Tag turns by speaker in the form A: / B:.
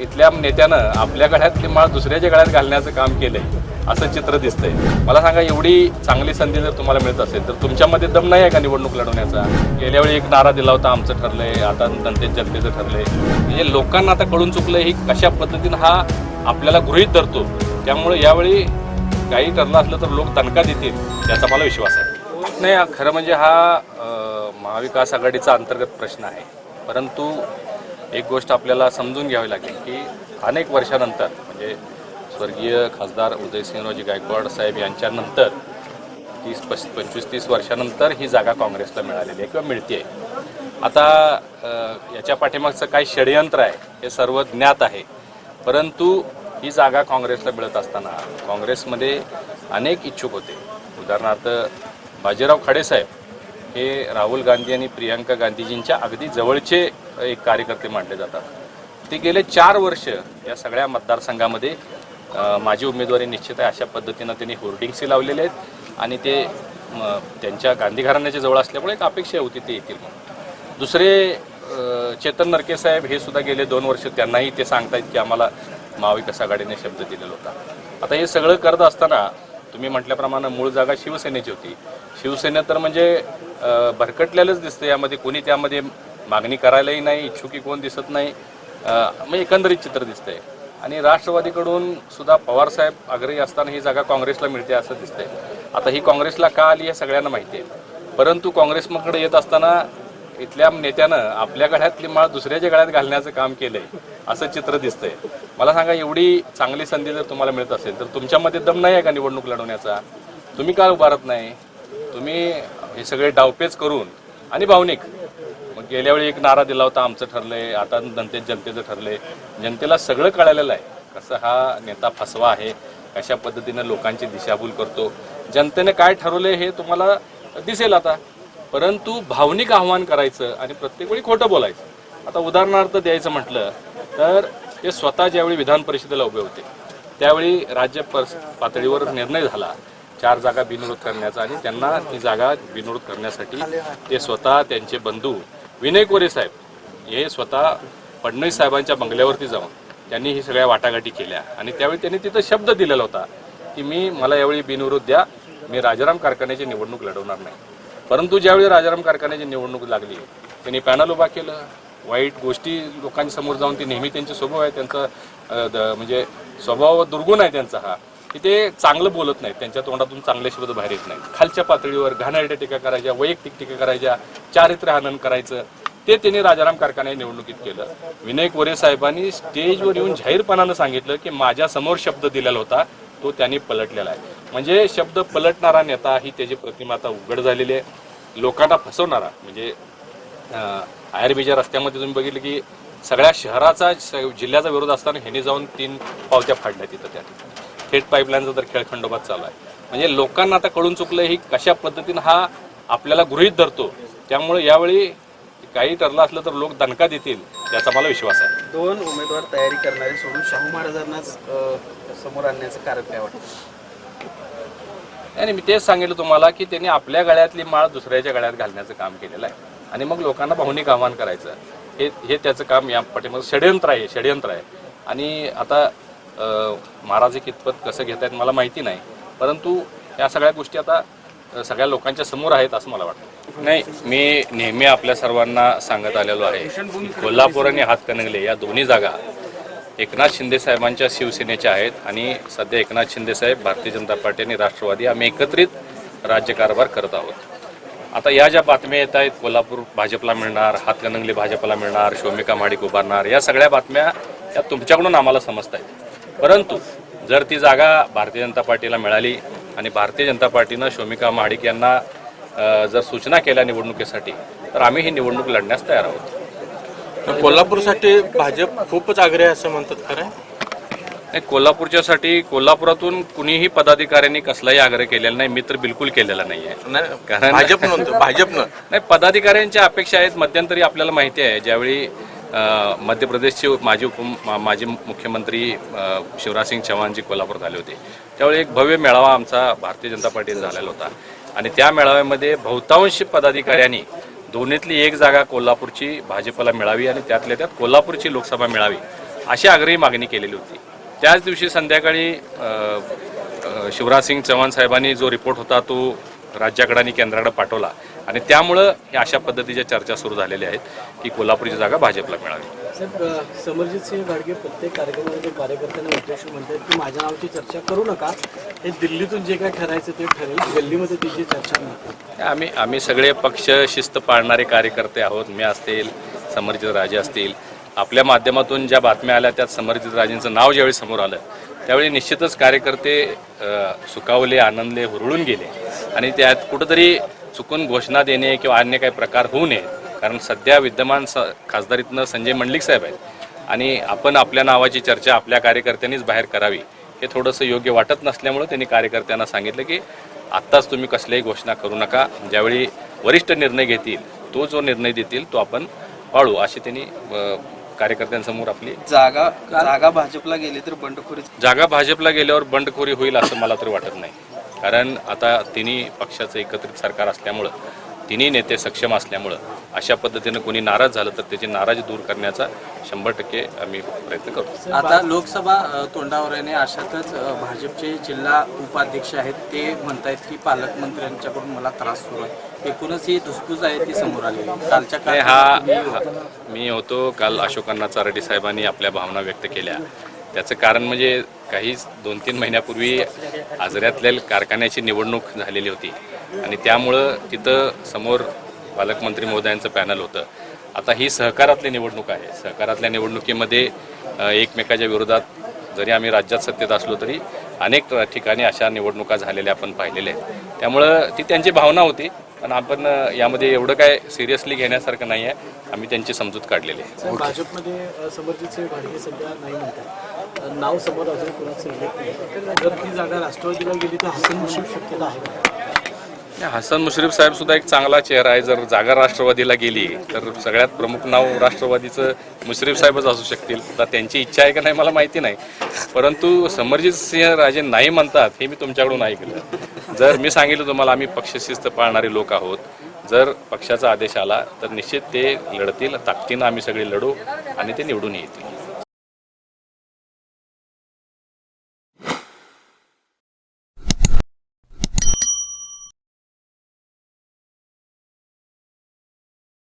A: इथल्या नेत्यानं आपल्या गळ्यातली माळ दुसऱ्याच्या गळ्यात घालण्याचं काम केलंय असं चित्र दिसतंय. मला सांगा एवढी चांगली संधी जर तुम्हाला मिळत असेल तर तुमच्यामध्ये दम नाही आहे का निवडणूक लढवण्याचा? गेल्या वेळी एक नारा दिला होता आमचं ठरलंय आता जनते जनतेचं ठरलंय. म्हणजे लोकांना आता कळून चुकलंय ही कशा पद्धतीनं हा आपल्याला गृहीत धरतो. त्यामुळे यावेळी काही ठरलं असलं तर लोक तणका देतील याचा मला विश्वास आहे. नाही खरं म्हणजे हा महाविकास आघाडीचा अंतर्गत प्रश्न आहे. परंतु एक गोष्ट आपल्याला समजून घ्यावी लागेल की अनेक वर्षानंतर म्हणजे स्वर्गीय खासदार उदयसिंहरावजी गायकवाड साहेब यांच्यानंतर तीस पस पंचवीस तीस वर्षानंतर ही जागा काँग्रेसला मिळालेली आहे किंवा मिळते आता याच्या पाठीमागचं काय षडयंत्र आहे हे सर्व ज्ञात आहे. परंतु ही जागा काँग्रेसला मिळत असताना काँग्रेसमध्ये अनेक इच्छुक होते. उदाहरणार्थ बाजीराव खाडेसाहेब हे राहुल गांधी आणि प्रियांका गांधीजींच्या अगदी जवळचे एक कार्यकर्ते मानले जातात. ते गेले चार वर्ष या सगळ्या मतदारसंघामध्ये माझी उमेदवारी निश्चित आहे अशा पद्धतीनं त्यांनी होर्डिंग्सही लावलेले आहेत आणि ते त्यांच्या गांधी घराण्याच्या जवळ असल्यामुळे एक अपेक्षा होती ते येतील म्हणून. दुसरे चेतन नरके साहेब हे सुद्धा गेले दोन वर्ष त्यांनाही ते सांगतायत की आम्हाला महाविकास आघाडीने शब्द दिलेला होता. आता हे सगळं करत असताना तुम्ही म्हटल्याप्रमाणे मूळ जागा शिवसेनेची होती. शिवसेना तर म्हणजे भरकटलेलंच दिसतं यामध्ये कोणी त्यामध्ये मागणी करायलाही नाही इच्छुकी कोण दिसत नाही. म्हणजे एकंदरीत चित्र दिसतंय. आणि राष्ट्रवादीकडून सुद्धा पवारसाहेब आग्रही असताना ही जागा काँग्रेसला मिळते असं दिसतंय. आता ही काँग्रेसला का आली हे सगळ्यांना माहिती आहे. परंतु काँग्रेसकडे येत असताना इथल्या नेत्यानं आपल्या गळ्यातली माळ दुसऱ्याच्या गळ्यात घालण्याचं काम केलंय असं चित्र दिसतंय. मला सांगा एवढी चांगली संधी जर तुम्हाला मिळत असेल तर तुमच्यामध्ये दम नाही आहे का निवडणूक लढवण्याचा? तुम्ही का उभारत नाही? तुम्ही हे सगळे डावपेच करून आणि भावनिक. मग गेल्या वेळी एक नारा दिला होता आमचं ठरलंय आता जनते जनतेचं ठरलंय. जनतेला सगळं कळालेलं आहे कसं हा नेता फसवा आहे कशा पद्धतीनं लोकांची दिशाभूल करतो. जनतेने काय ठरवलंय हे तुम्हाला दिसेल आता. परंतु भावनिक आव्हान करायचं आणि प्रत्येक वेळी खोटं बोलायचं. आता उदाहरणार्थ द्यायचं म्हटलं तर ते स्वतः ज्यावेळी विधान परिषदेला उभे होते त्यावेळी राज्य पातळीवर निर्णय झाला. चार जागा बिनविरोध करण्याचा आणि त्यांना ती जागा बिनविरोध करण्यासाठी ते स्वतः त्यांचे बंधू विनय कोरे साहेब हे स्वतः फडणवीस साहेबांच्या बंगल्यावरती जाऊन त्यांनी ही सगळ्या वाटाघाटी केल्या आणि त्यावेळी त्यांनी तिथं शब्द दिलेला होता की मी मला यावेळी बिनविरोध द्या मी राजाराम कारखान्याची निवडणूक लढवणार नाही. परंतु ज्यावेळी राजाराम कारखान्याची निवडणूक लागली त्यांनी पॅनल उभा केलं. वाईट गोष्टी लोकांसमोर जाऊन ती नेहमी त्यांचे स्वभाव आहे त्यांचा द- म्हणजे स्वभाव दुर्गुण आहे त्यांचा हा. की ते चांगलं बोलत नाहीत. त्यांच्या तोंडातून चांगले शब्द बाहेर येत नाहीत. खालच्या पातळीवर घाणेरड्या टीका करायच्या वैयक्तिक टीका करायच्या चारित्र्य हनन करायचं ते त्यांनी राजाराम कारखान्या निवडणुकीत केलं. विनय कोरे साहेबांनी स्टेजवर येऊन जाहीरपणानं सांगितलं की माझ्यासमोर शब्द दिलेला होता. तो त्याने पलटलेला आहे. म्हणजे शब्द पलटणारा नेता ही त्याची प्रतिमा आता उघड झालेली आहे. लोकांना फसवणारा म्हणजे आयरबीच्या रस्त्यामध्ये तुम्ही बघितलं की सगळ्या शहराचा जिल्ह्याचा विरोध असताना ह्याने जाऊन तीन पावत्या फाडल्या तिथं त्या थेट पाईपलाईनचा तर खेळ खंडोबात चालू आहे. म्हणजे लोकांना आता कळून चुकलं ही कशा पद्धतीनं हा आपल्याला गृहीत धरतो. त्यामुळे यावेळी काही ठरलं असलं तर लोक दणका देतील याचा मला विश्वास आहे.
B: दोन उमेदवार तयारी करणारे सोडून शाहू महाराजांनाच अ, समोर आणण्याचं कारण काय वाटतं?
A: आणि मी तेच सांगितलं तुम्हाला की त्यांनी आपल्या गळ्यातली माळ दुसऱ्याच्या गळ्यात घालण्याचं काम केलेलं आहे. आणि मग लोकांना भावनिक आव्हान करायचं हे हे त्याचं काम या पाठीमागे षडयंत्र आहे षडयंत्र आहे. आणि आता अं, महाराज हे कितपत कसं घेत आहेत मला माहिती नाही. परंतु या सगळ्या गोष्टी आता अं, सगळ्या लोकांच्या समोर आहेत असं मला वाटतं. नाही मी नेहमी आपल्या सर्वांना सांगत आलेलो आहे कोल्हापूर आणि हातकणंगले या दोन्ही जागा एकनाथ शिंदे साहेबांच्या शिवसेनेच्या आहेत आणि सध्या एकनाथ शिंदे साहेब भारतीय जनता पार्टी आणि राष्ट्रवादी आम्ही एकत्रित राज्यकारभार करत आहोत. आता या ज्या बातम्या येत आहेत कोल्हापूर भाजपला मिळणार हातकणंगले भाजपला मिळणार शोमिका माडिक उभारणार या सगळ्या बातम्या या तुमच्याकडून आम्हाला समजत आहेत. परंतु जर ती जागा भारतीय जनता पार्टीला मिळाली आणि भारतीय जनता पार्टीनं शोमिका महाडिक यांना जर सूचना केल्या निवडणुकीसाठी तर आम्ही ही निवडणूक लढण्यास तयार आहोत.
C: कोल्हापूरसाठी भाजप खूपच आग्रह असं म्हणतात खरं
A: नाही कोल्हापूरच्यासाठी कोल्हापुरातून कुणीही पदाधिकाऱ्यांनी कसलाही आग्रह केलेला नाही मी तर बिलकुल केलेला नाही आहे कारण-
C: भाजप म्हणतो भाजपनं
A: नाही पदाधिकाऱ्यांच्या अपेक्षा आहेत मध्यंतरी आपल्याला माहिती आहे ज्यावेळी मध्य प्रदेशचे माजी उप माजी मुख्यमंत्री शिवराजसिंग चव्हाणजी कोल्हापूर आले होते त्यावेळी एक भव्य मेळावा आमचा भारतीय जनता पार्टीने झालेला होता. आणि त्या मेळाव्यामध्ये बहुतांश पदाधिकाऱ्यांनी दोन्हीतली एक जागा कोल्हापूरची भाजपला मिळावी आणि त्यातल्या त्यात कोल्हापूरची लोकसभा मिळावी अशी आग्रही मागणी केलेली होती. त्याच दिवशी संध्याकाळी शिवराजसिंग चव्हाण साहेबांनी जो रिपोर्ट होता तो राज्याकडे आणि केंद्राकडे पाठवला. आणि त्यामुळं या अशा पद्धतीच्या चर्चा सुरू झालेल्या आहेत की कोल्हापूरची जागा भाजपला मिळावी.
D: समरजित सिंह गाडगे प्रत्येक कार्यक्रमामध्ये कार्यकर्त्यांना उद्देश म्हणतात की माझ्या नावाची चर्चा करू नका. हे दिल्लीतून जे काय ठरायचं ते ठरेल. गल्लीमध्ये तिची चर्चा नका
A: आम्ही आम्ही सगळे पक्ष शिस्त पाळणारे कार्यकर्ते आहोत. मी असतील समरजित राजे असतील आपल्या माध्यमातून ज्या बातम्या आल्या त्यात समरजित राजेंचं नाव ज्यावेळी समोर आलं त्यावेळी निश्चितच कार्यकर्ते सुखावले सुकावले आनंदले हुरळून गेले. आणि त्यात कुठंतरी चुकून घोषणा देणे किंवा अन्य काही प्रकार होऊ नये कारण सध्या विद्यमान स खासदारीतनं संजय मंडलिक साहेब आहेत. आणि आपण आपल्या नावाची चर्चा आपल्या कार्यकर्त्यांनीच बाहेर करावी हे थोडंसं योग्य वाटत नसल्यामुळं त्यांनी कार्यकर्त्यांना सांगितलं की आत्ताच तुम्ही कसल्याही घोषणा करू नका. ज्यावेळी वरिष्ठ निर्णय घेतील तो जो निर्णय देतील तो आपण पाळू अशी त्यांनी कार्यकर्त्यांसमोर आपली
B: जागा जागा भाजपला गेली तर बंडखोरी
A: जागा भाजपला गेल्यावर बंडखोरी होईल असं मला तरी वाटत नाही. कारण आता तिन्ही पक्षाचं एकत्रित सरकार असल्यामुळं तिन्ही नेते सक्षम असल्यामुळं अशा पद्धतीनं कोणी नाराज झालं तर त्याची नाराजी दूर करण्याचा शंभर टक्के आम्ही प्रयत्न करू
E: आता लोकसभा तोंडावर येणे अशातच भाजपचे जिल्हा उपाध्यक्ष आहेत ते म्हणतायत की पालकमंत्र्यांच्याकडून मला त्रास सुरू आहे. एकूणच ही धुसफूस आहे ती समोर आलेली. आहे. कालच्या
A: नाही हा हा- मी होतो काल अशोकांना चारडी साहेबांनी आपल्या भावना व्यक्त केल्या. त्याचं कारण म्हणजे काही दोन तीन महिन्यापूर्वी आजऱ्यातल्या कारखान्याची निवडणूक झालेली होती. आणि त्यामुळं तिथं समोर पालकमंत्री महोदयांचं पॅनल होतं. आता ही सहकारातली निवडणूक आहे. सहकारातल्या निवडणुकीमध्ये अ, एकमेकाच्या विरोधात जरी आम्ही राज्यात सत्तेत असलो तरी अनेक ठिकाणी अशा निवडणुका झालेल्या आपण पाहिलेल्या आहेत. त्यामुळं ती त्यांची भावना होती पण आपण यामध्ये एवढं काय सिरियसली घेण्यासारखं नाही आहे. आम्ही त्यांची समजूत काढलेली आहे.
D: भाजपमध्ये अ, समरजित सिंह सध्या नाही म्हणतात. नाव समोर अजून कोणाचं जर ती जागा राष्ट्रवादीला गेली तर हसन मुश्रीफ शक्यता आहे
A: हसन मुश्रीफ साहेब सुद्धा एक चांगला चेहरा आहे. जर जागा राष्ट्रवादीला गेली तर सगळ्यात प्रमुख नाव राष्ट्रवादीचं मुश्रीफ साहेबच असू शकतील. आता त्यांची इच्छा आहे का नाही मला माहिती नाही. परंतु समरजित सिंह राजे नाही म्हणतात हे मी तुमच्याकडून ऐकलं. जर मी सांगितलं तुम्हाला आम्ही पक्षशिस्त पाळणारे लोक आहोत. जर पक्षाचा आदेश आला तर निश्चित ते लढतील ताकदीनं आम्ही सगळे लढू आणि ते निवडून येतील.